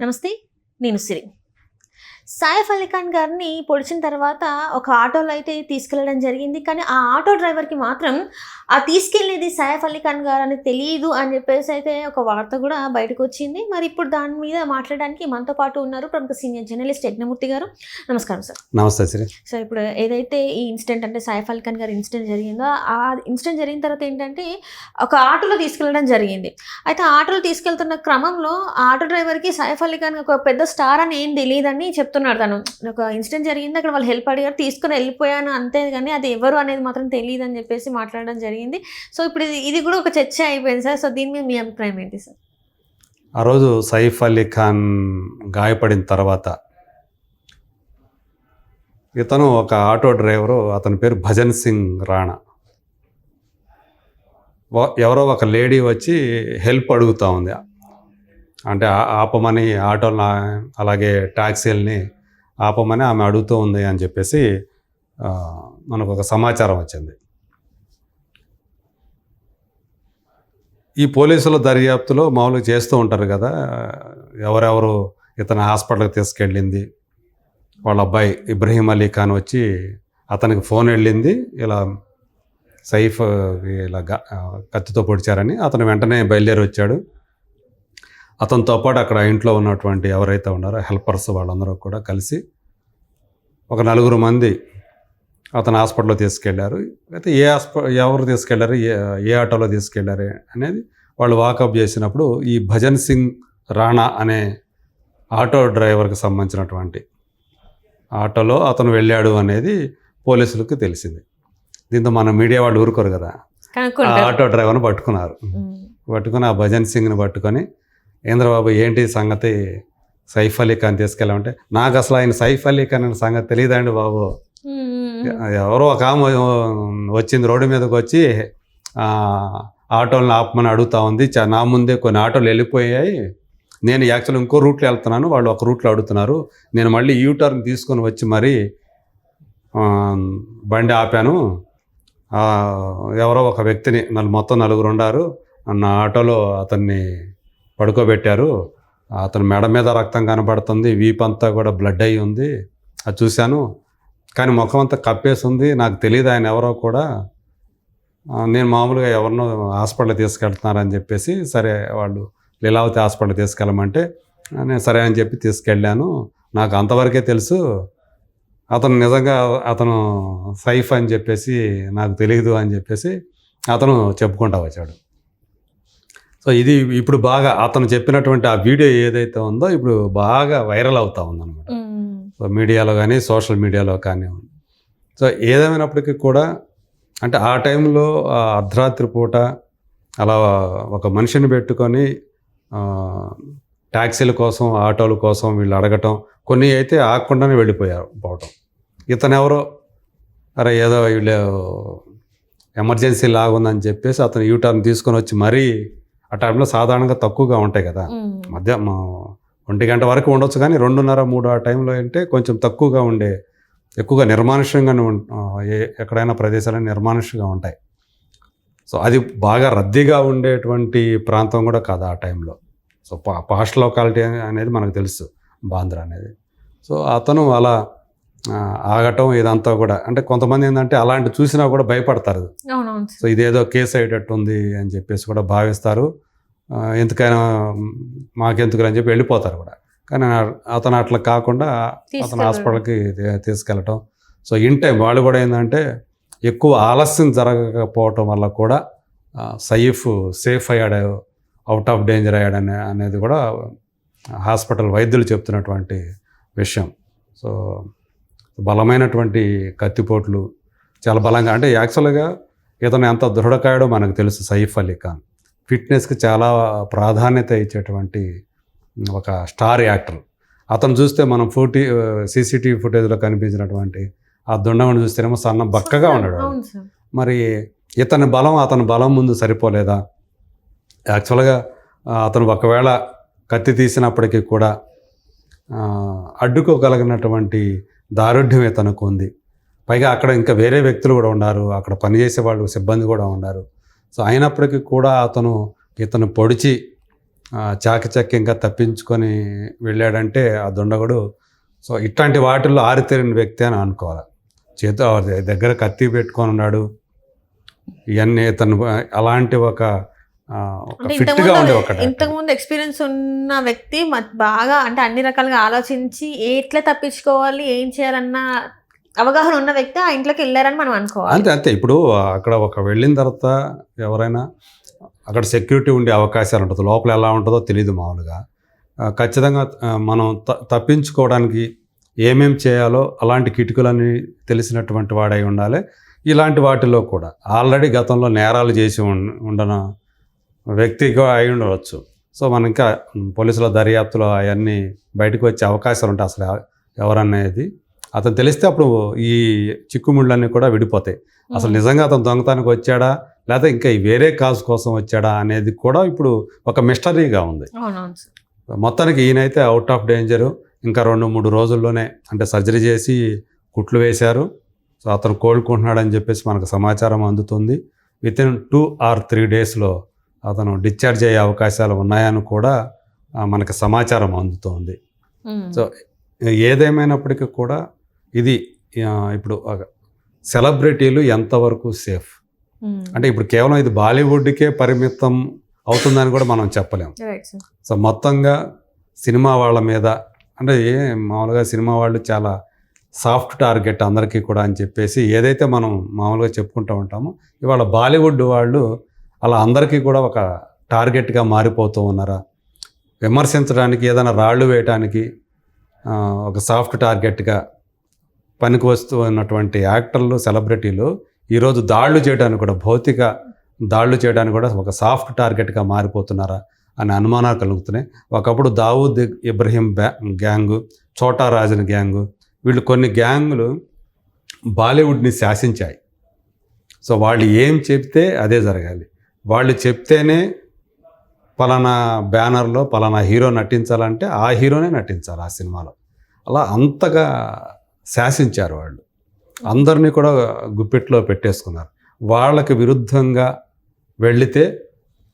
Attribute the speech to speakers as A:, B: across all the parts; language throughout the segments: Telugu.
A: నమస్తే నేను సిరి. సాయఫ్ అలీ ఖాన్ గారిని పొడిచిన తర్వాత ఒక ఆటోలో అయితే తీసుకెళ్ళడం జరిగింది. కానీ ఆ ఆటో డ్రైవర్కి మాత్రం ఆ తీసుకెళ్ళేది సాయఫ్ అలీ ఖాన్ గారు అని తెలియదు అని చెప్పేసి అయితే ఒక వార్త కూడా బయటకు వచ్చింది. మరి ఇప్పుడు దాని మీద మాట్లాడడానికి మనతో పాటు ఉన్నారు ప్రముఖ సీనియర్ జర్నలిస్ట్ యజ్ఞమూర్తి గారు. నమస్కారం సార్.
B: నమస్తే సిరి.
A: సార్ ఇప్పుడు ఏదైతే ఈ ఇన్సిడెంట్ అంటే సాయిఫ్ అలీ ఖాన్ గారి ఇన్సిడెంట్ జరిగిందో ఆ ఇన్సిడెంట్ జరిగిన తర్వాత ఏంటంటే ఒక ఆటోలో తీసుకెళ్ళడం జరిగింది. అయితే ఆటోలో తీసుకెళ్తున్న క్రమంలో ఆటో డ్రైవర్కి సాయిఫ్ అలీ ఖాన్ ఒక పెద్ద స్టార్ అని ఏం తెలియదని చెప్తున్నాడు తను. ఒక ఇన్సిడెంట్ జరిగింది అక్కడ వాళ్ళు హెల్ప్ అడిగారు తీసుకుని వెళ్ళిపోయాను అంతే కానీ అది ఎవరు అనేది మాత్రం తెలియదు అని చెప్పేసి మాట్లాడడం జరిగింది. సో ఇప్పుడు ఇది ఇది కూడా ఒక చర్చ అయిపోయింది సార్. సో దీని మీద మీ అభిప్రాయం ఏంటి సార్?
B: ఆ రోజు సైఫ్ అలీ ఖాన్ గాయపడిన తర్వాత ఇతను ఒక ఆటో డ్రైవరు అతని పేరు భజన్ సింగ్ రాణా. వ- ఎవరో ఒక లేడీ వచ్చి హెల్ప్ అడుగుతూ ఉంది. అంటే ఆపమని ఆటోలను అలాగే ట్యాక్సీలని ఆపమని ఆమె అడుగుతూ ఉంది అని చెప్పేసి మనకు ఒక సమాచారం వచ్చింది. ఈ పోలీసుల దర్యాప్తులో మామూలుగా చేస్తూ ఉంటారు కదా ఎవరెవరు ఇతను హాస్పిటల్కి తీసుకెళ్ళింది వాళ్ళ అబ్బాయి ఇబ్రహీం అలీ ఖాన్ వచ్చి అతనికి ఫోన్ వెళ్ళింది ఇలా సైఫ్ ఇలా కత్తితో పొడిచారని అతను వెంటనే బయలుదేరి వచ్చాడు. అతనితో పాటు అక్కడ ఇంట్లో ఉన్నటువంటి ఎవరైతే ఉన్నారో హెల్పర్స్ వాళ్ళందరూ కూడా కలిసి ఒక నలుగురు మంది అతను హాస్పిటల్లో తీసుకెళ్ళారు. అయితే ఏ హాస్ప ఎవరు తీసుకెళ్ళారు? ఏ ఏ ఆటోలో తీసుకెళ్ళారు అనేది వాళ్ళు వాకప్ చేసినప్పుడు ఈ భజన్ సింగ్ రాణా అనే ఆటో డ్రైవర్కి సంబంధించినటువంటి ఆటోలో అతను వెళ్ళాడు అనేది పోలీసులకు తెలిసింది. దీంతో మన మీడియా వాళ్ళు ఊరుకోరు కదా. ఆటో డ్రైవర్ని పట్టుకున్నారు. పట్టుకుని ఆ భజన్ సింగ్ని పట్టుకొని ఏంద్రబాబు ఏంటి సంగతి? సైఫ్ అలీ ఖాన్ తీసుకెళ్ళామంటే నాకు అసలు ఆయన సైఫ్ అలీ ఖాన్ అనే సంగతి తెలియదండి బాబు. ఎవరో ఒక ఆమె వచ్చింది రోడ్డు మీదకి వచ్చి ఆటోలను ఆపమని అడుగుతా ఉంది. చ- నా ముందే కొన్ని ఆటోలు వెళ్ళిపోయాయి. నేను యాక్చువల్ ఇంకో రూట్లో వెళ్తున్నాను. వాళ్ళు ఒక రూట్లో అడుగుతున్నారు. నేను మళ్ళీ యూ టర్న్ తీసుకొని వచ్చి మరి బండి ఆపాను. ఎవరో ఒక వ్యక్తిని నన్ను మొత్తం నలుగురు ఉన్నారు నా ఆటోలో అతన్ని పడుకోబెట్టారు. అతని మెడ మీద రక్తం కనబడుతుంది వీపంతా కూడా బ్లడ్ అయి ఉంది. అది చూశాను. కానీ ముఖం అంతా కప్పేసి ఉంది. నాకు తెలియదు ఆయన ఎవరో కూడా. నేను మామూలుగా ఎవరినో హాస్పిటల్ తీసుకెళ్తున్నారని చెప్పేసి సరే వాళ్ళు లీలావతి హాస్పిటల్ తీసుకెళ్ళమంటే నేను సరే అని చెప్పి తీసుకెళ్ళాను. నాకు అంతవరకే తెలుసు. అతను నిజంగా అతను సైఫ్ అని చెప్పేసి నాకు తెలియదు అని చెప్పేసి అతను చెప్పుకుంటా వచ్చాడు. సో ఇది ఇప్పుడు బాగా అతను చెప్పినటువంటి ఆ వీడియో ఏదైతే ఉందో ఇప్పుడు బాగా వైరల్ అవుతా ఉందన్నమాట. సో మీడియాలో కానీ సోషల్ మీడియాలో కానీ. సో ఏదేమైనప్పటికీ కూడా అంటే ఆ టైంలో అర్ధరాత్రి పూట అలా ఒక మనిషిని పెట్టుకొని ట్యాక్సీల కోసం ఆటోల కోసం వీళ్ళు అడగటం కొన్ని అయితే ఆగకుండానే వెళ్ళిపోయారు పోవటం. ఇతను ఎవరో అరే ఏదో వీళ్ళు ఎమర్జెన్సీ లాగుందని చెప్పేసి అతను యూటర్న్ తీసుకొని వచ్చి మరీ ఆ టైంలో సాధారణంగా తక్కువగా ఉంటాయి కదా. మధ్య ఒంటి గంట వరకు ఉండొచ్చు కానీ రెండున్నర మూడు ఆ టైంలో అంటే కొంచెం తక్కువగా ఉండే ఎక్కువగా నిర్మానుష్యంగానే ఎక్కడైనా ప్రదేశాలు నిర్మానుష్యంగా ఉంటాయి. సో అది బాగా రద్దీగా ఉండేటువంటి ప్రాంతం కూడా కాదు ఆ టైంలో. సో పా పాస్ట్ లొకాలిటీ అనేది మనకు తెలుసు బాంద్రా అనేది. సో అతను అలా ఆగటం ఇదంతా కూడా. అంటే కొంతమంది ఏంటంటే అలాంటి చూసినా కూడా భయపడతారు. సో ఇదేదో కేసు అయ్యేటట్టు ఉంది అని చెప్పేసి కూడా భావిస్తారు. ఎందుకైనా మాకెందుకు అని చెప్పి వెళ్ళిపోతారు కూడా. కానీ అతను అట్లా కాకుండా అతను. హాస్పిటల్కి తీసుకెళ్ళటం. సో ఇన్ టైం వాళ్ళు కూడా ఏంటంటే ఎక్కువ ఆలస్యం జరగకపోవటం వల్ల కూడా ఆ, సయీఫ్ సేఫ్ అయ్యాడు అవుట్ ఆఫ్ డేంజర్ అయ్యాడు అనే అనేది కూడా హాస్పిటల్ వైద్యులు చెప్తున్నటువంటి విషయం. సో బలమైనటువంటి కత్తిపోట్లు చాలా బలంగా అంటే యాక్చువల్గా ఇతను ఎంత దృఢకాయడో మనకు తెలుసు సైఫ్ అలీ ఖాన్. ఫిట్నెస్కి చాలా ప్రాధాన్యత ఇచ్చేటువంటి ఒక స్టార్ యాక్టర్ అతను చూస్తే మనం ఫోటీ సీసీటీవీ ఫుటేజ్లో కనిపించినటువంటి ఆ దుండగుని చూస్తేనేమో సన్న బక్కగా ఉన్నాడు మరి ఇతని బలం అతని బలం ముందు సరిపోలేదా? యాక్చువల్గా అతను ఒకవేళ కత్తి తీసినప్పటికీ కూడా అడ్డుకోగలిగినటువంటి దారుఢ్యం తనకు ఉంది. పైగా అక్కడ ఇంకా వేరే వ్యక్తులు కూడా ఉన్నారు. అక్కడ పనిచేసే వాళ్ళు సిబ్బంది కూడా ఉన్నారు. సో అయినప్పటికీ కూడా అతను ఇతను పొడిచి చాకచక్యంగా తప్పించుకొని వెళ్ళాడంటే ఆ దుండగుడు సో ఇట్లాంటి వాటిల్లో ఆరితేరిన వ్యక్తి అని అనుకోవాలి. చేతితో ఆ దగ్గర కత్తి పెట్టుకొని ఉన్నాడు. ఇవన్నీ తను అలాంటి ఒక
A: ఇంతకుముందు ఎక్స్పీరియన్స్ ఉన్న వ్యక్తి బాగా అంటే అన్ని రకాలుగా ఆలోచించి ఎట్లా తప్పించుకోవాలి ఏం చేయాలన్న అవగాహన ఉన్న వ్యక్తి ఆ ఇంట్లోకి వెళ్ళారని మనం అనుకోవాలి.
B: అంతే అంతే. ఇప్పుడు అక్కడ ఒక వెళ్ళిన తర్వాత ఎవరైనా అక్కడ సెక్యూరిటీ ఉండే అవకాశాలు ఉంటుంది. లోపల ఎలా ఉంటుందో తెలియదు మామూలుగా. ఖచ్చితంగా మనం తప్పించుకోవడానికి ఏమేం చేయాలో అలాంటి కిటుకులని తెలిసినటువంటి వాడై ఉండాలి. ఇలాంటి వాటిలో కూడా ఆల్రెడీ గతంలో నేరాలు చేసి ఉండ- ఉండన వ్యక్తిగా అయి ఉండవచ్చు. సో మనం ఇంకా పోలీసుల దర్యాప్తులో అవన్నీ బయటకు వచ్చే అవకాశాలు ఉంటాయి అసలు ఎవ- ఎవరనేది. అతను తెలిస్తే అప్పుడు ఈ చిక్కుముళ్ళన్నీ కూడా విడిపోతాయి. అసలు నిజంగా అతను దొంగతనానికి వచ్చాడా? లేదా ఇంకా వేరే కాజ్ కోసం వచ్చాడా అనేది కూడా ఇప్పుడు ఒక మిస్టరీగా ఉంది. మొత్తానికి ఈయనైతే అవుట్ ఆఫ్ డేంజరు. ఇంకా రెండు మూడు రోజుల్లోనే అంటే సర్జరీ చేసి కుట్లు వేశారు. సో అతను కోలుకుంటున్నాడని చెప్పేసి మనకు సమాచారం అందుతుంది. Within two or three డేస్లో అతను డిశ్చార్జ్ అయ్యే అవకాశాలు ఉన్నాయని కూడా మనకు సమాచారం అందుతోంది. సో ఏదేమైనప్పటికీ కూడా ఇది ఇప్పుడు సెలబ్రిటీలు ఎంతవరకు సేఫ్. అంటే ఇప్పుడు కేవలం ఇది బాలీవుడ్కే పరిమితం అవుతుందని కూడా మనం చెప్పలేం
A: రైట్ సార్
B: సో మొత్తంగా సినిమా వాళ్ళ మీద అంటే మామూలుగా సినిమా వాళ్ళు చాలా సాఫ్ట్ టార్గెట్ అందరికీ కూడా అని చెప్పేసి ఏదైతే మనం మామూలుగా చెప్పుకుంటూ ఉంటామో ఇవాళ బాలీవుడ్ వాళ్ళు అలా అందరికీ కూడా ఒక టార్గెట్గా మారిపోతూ ఉన్నారా? విమర్శించడానికి ఏదైనా రాళ్ళు వేయటానికి ఒక సాఫ్ట్ టార్గెట్గా పనికి వస్తూ ఉన్నటువంటి యాక్టర్లు సెలబ్రిటీలు ఈరోజు దాడులు చేయడానికి కూడా భౌతిక దాడులు చేయడానికి కూడా ఒక సాఫ్ట్ టార్గెట్గా మారిపోతున్నారా అనే అనుమానాలు కలుగుతున్నాయి. ఒకప్పుడు దావూద్ ఇబ్రహీం బ్యా గ్యాంగు చోటా రాజన్ గ్యాంగు వీళ్ళు కొన్ని గ్యాంగులు బాలీవుడ్ని శాసించాయి. సో వాళ్ళు ఏం చెప్తే అదే జరగాలి. వాళ్ళు చెప్తేనే పలానా బ్యానర్లో పలానా హీరో నటించాలంటే ఆ హీరోనే నటించాలి ఆ సినిమాలో. అలా అంతగా శాసించారు వాళ్ళు. అందరినీ కూడా గుప్పెట్లో పెట్టేసుకున్నారు. వాళ్ళకి విరుద్ధంగా వెళితే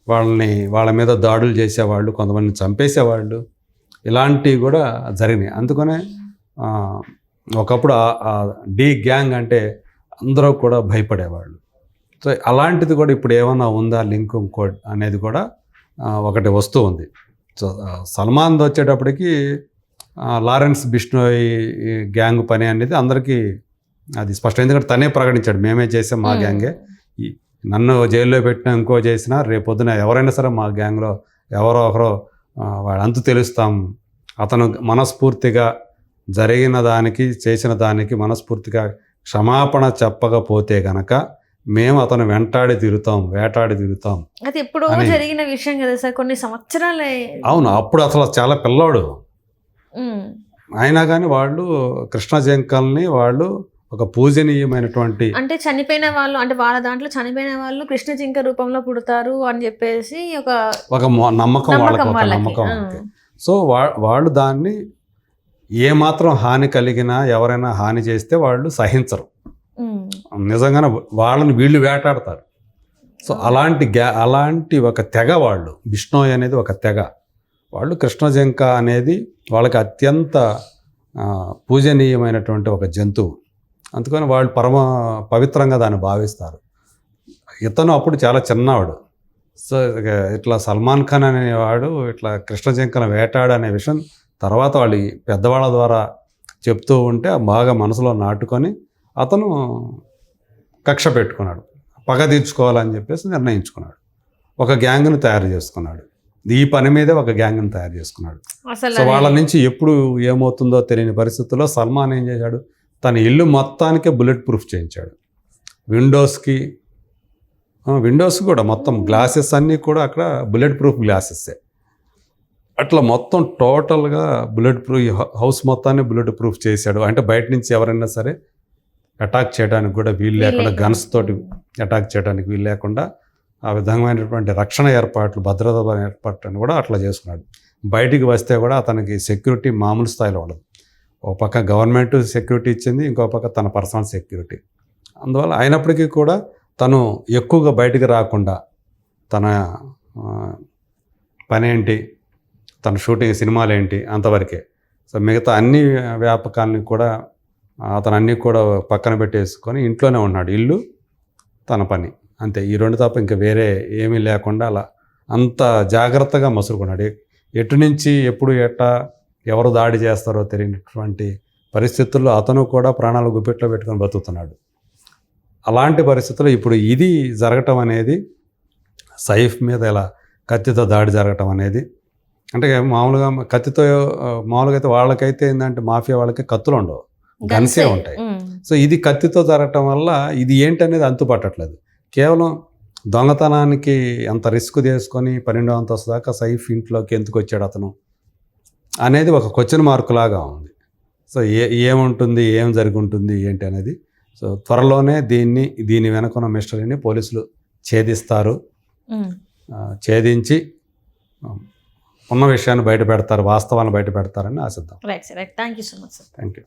B: వాళ్ళని వాళ్ళ మీద దాడులు చేసేవాళ్ళు కొంతమందిని చంపేసేవాళ్ళు ఇలాంటివి కూడా జరిగినాయి. అందుకనే ఒకప్పుడు డీ గ్యాంగ్ అంటే అందరూ కూడా భయపడేవాళ్ళు. సో అలాంటిది కూడా ఇప్పుడు ఏమన్నా ఉందా లింక్ ఇంకో అనేది కూడా ఒకటి వస్తూ ఉంది. సో ఆ, సల్మాన్ది వచ్చేటప్పటికి లారెన్స్ బిష్ణోయ్ గ్యాంగ్ పని అనేది అందరికీ అది స్పష్టం. ఎందుకంటే తనే ప్రకటించాడు మేమే చేసాం మా. గ్యాంగే. నన్ను జైల్లో పెట్టిన ఇంకో చేసినా రేపొద్దున ఎవరైనా సరే మా గ్యాంగ్లో ఎవరో ఒకరో వాడు అంతు తెలుస్తాం. అతను మనస్ఫూర్తిగా జరిగిన దానికి చేసిన దానికి మనస్ఫూర్తిగా క్షమాపణ చెప్పకపోతే గనక మేము అతను వెంటాడి తిరుగుతాం వేటాడి తిరుగుతాం
A: అది ఎప్పుడో జరిగిన విషయం కదా సార్ కొన్ని సంవత్సరాలే
B: అవును అప్పుడు అసలు చాలా పిల్లోడు. అయినా కానీ వాళ్ళు కృష్ణ జంకల్ని వాళ్ళు ఒక పూజనీయమైనటువంటి
A: అంటే చనిపోయిన వాళ్ళు అంటే వాళ్ళ దాంట్లో చనిపోయిన వాళ్ళు కృష్ణ జింక రూపంలో పుడతారు అని చెప్పేసి ఒక
B: ఒక నమ్మకం వాళ్ళకి
A: నమ్మకం
B: ఒక నమ్మకం. సో వా వాళ్ళు దాన్ని ఏమాత్రం హాని కలిగినా ఎవరైనా హాని చేస్తే వాళ్ళు సహించరు. నిజంగానే వాళ్ళని వీళ్ళు వేటాడతారు. సో అలాంటి గ్యా అలాంటి ఒక తెగ వాళ్ళు బిష్ణోయ్ అనేది ఒక తెగ. వాళ్ళు కృష్ణజంక అనేది వాళ్ళకి అత్యంత పూజనీయమైనటువంటి ఒక జంతువు. అందుకని వాళ్ళు పరమ పవిత్రంగా దాన్ని భావిస్తారు. ఇతను అప్పుడు చాలా చిన్నవాడు. సో ఇట్లా సల్మాన్ ఖాన్ అనేవాడు ఇట్లా కృష్ణజంకను వేటాడు అనే విషయం తర్వాత వాళ్ళు పెద్దవాళ్ళ ద్వారా చెప్తూ ఉంటే బాగా మనసులో నాటుకొని అతను కక్ష పెట్టుకున్నాడు. పగ తీర్చుకోవాలని చెప్పేసి నిర్ణయించుకున్నాడు. ఒక గ్యాంగ్ను తయారు చేసుకున్నాడు. ఈ పని మీదే ఒక గ్యాంగ్ను తయారు చేసుకున్నాడు. సో వాళ్ళ నుంచి ఎప్పుడు ఏమవుతుందో తెలియని పరిస్థితుల్లో సల్మాన్ ఏం చేశాడు? తన ఇల్లు మొత్తానికే బుల్లెట్ ప్రూఫ్ చేయించాడు. విండోస్కి విండోస్ కూడా మొత్తం గ్లాసెస్ అన్నీ కూడా అక్కడ బుల్లెట్ ప్రూఫ్ గ్లాసెస్సే. అట్లా మొత్తం టోటల్గా బుల్లెట్ ప్రూఫ్ హౌస్ మొత్తాన్ని బుల్లెట్ ప్రూఫ్ చేశాడు. అంటే బయట నుంచి ఎవరైనా సరే అటాక్ చేయడానికి కూడా వీలు లేకుండా గన్స్ తోటి. అటాక్ చేయడానికి వీలు లేకుండా ఆ విధమైనటువంటి రక్షణ ఏర్పాట్లు భద్రత ఏర్పాట్లను కూడా అట్లా చేసుకున్నాడు. బయటికి వస్తే కూడా అతనికి సెక్యూరిటీ మామూలు స్థాయిలో ఉండదు. ఒక పక్క గవర్నమెంట్ సెక్యూరిటీ ఇచ్చింది ఇంకో పక్క తన పర్సనల్ సెక్యూరిటీ అందువల్ల అయినప్పటికీ కూడా తను ఎక్కువగా బయటికి రాకుండా తన పని ఏంటి తన షూటింగ్ సినిమాలు ఏంటి అంతవరకే. సో మిగతా అన్ని వ్యాపకాలని కూడా అతను అన్నీ కూడా పక్కన పెట్టేసుకొని ఇంట్లోనే ఉన్నాడు. ఇల్లు తన పని. అంతే. ఈ రెండు తప్ప ఇంకా వేరే ఏమీ లేకుండా అలా అంత జాగ్రత్తగా మసులుకున్నాడు. ఎటు నుంచి ఎప్పుడు ఎట్టా ఎవరు దాడి చేస్తారో తెలియనటువంటి పరిస్థితుల్లో అతను కూడా ప్రాణాలు గుప్పెట్లో పెట్టుకొని బతుకుతున్నాడు. అలాంటి పరిస్థితుల్లో ఇప్పుడు ఇది జరగటం అనేది సైఫ్ మీద ఇలా కత్తితో దాడి జరగటం అనేది అంటే మామూలుగా కత్తితో మామూలుగా అయితే వాళ్ళకైతే ఏంటంటే మాఫియా వాళ్ళకి కత్తులు ఉండవు. గన్సే ఉంటాయి. సో ఇది కత్తితో జరగటం వల్ల ఇది ఏంటనేది అంతుపట్టట్లేదు. కేవలం దొంగతనానికి అంత రిస్క్ తీసుకొని పన్నెండు అంతస్తు దాకా సైఫ్ ఇంట్లోకి ఎందుకు వచ్చాడు అతను అనేది ఒక క్వశ్చన్ మార్క్ లాగా ఉంది. సో ఏ ఏముంటుంది ఏం జరిగి ఉంటుంది ఏంటి అనేది సో త్వరలోనే దీన్ని దీని వెనకున్న మిస్టరీని పోలీసులు ఛేదిస్తారు. ఛేదించి ఉన్న విషయాన్ని బయట పెడతారు వాస్తవాన్ని బయట పెడతారని ఆశిద్దాం.
A: Right thank you so much sir
B: thank you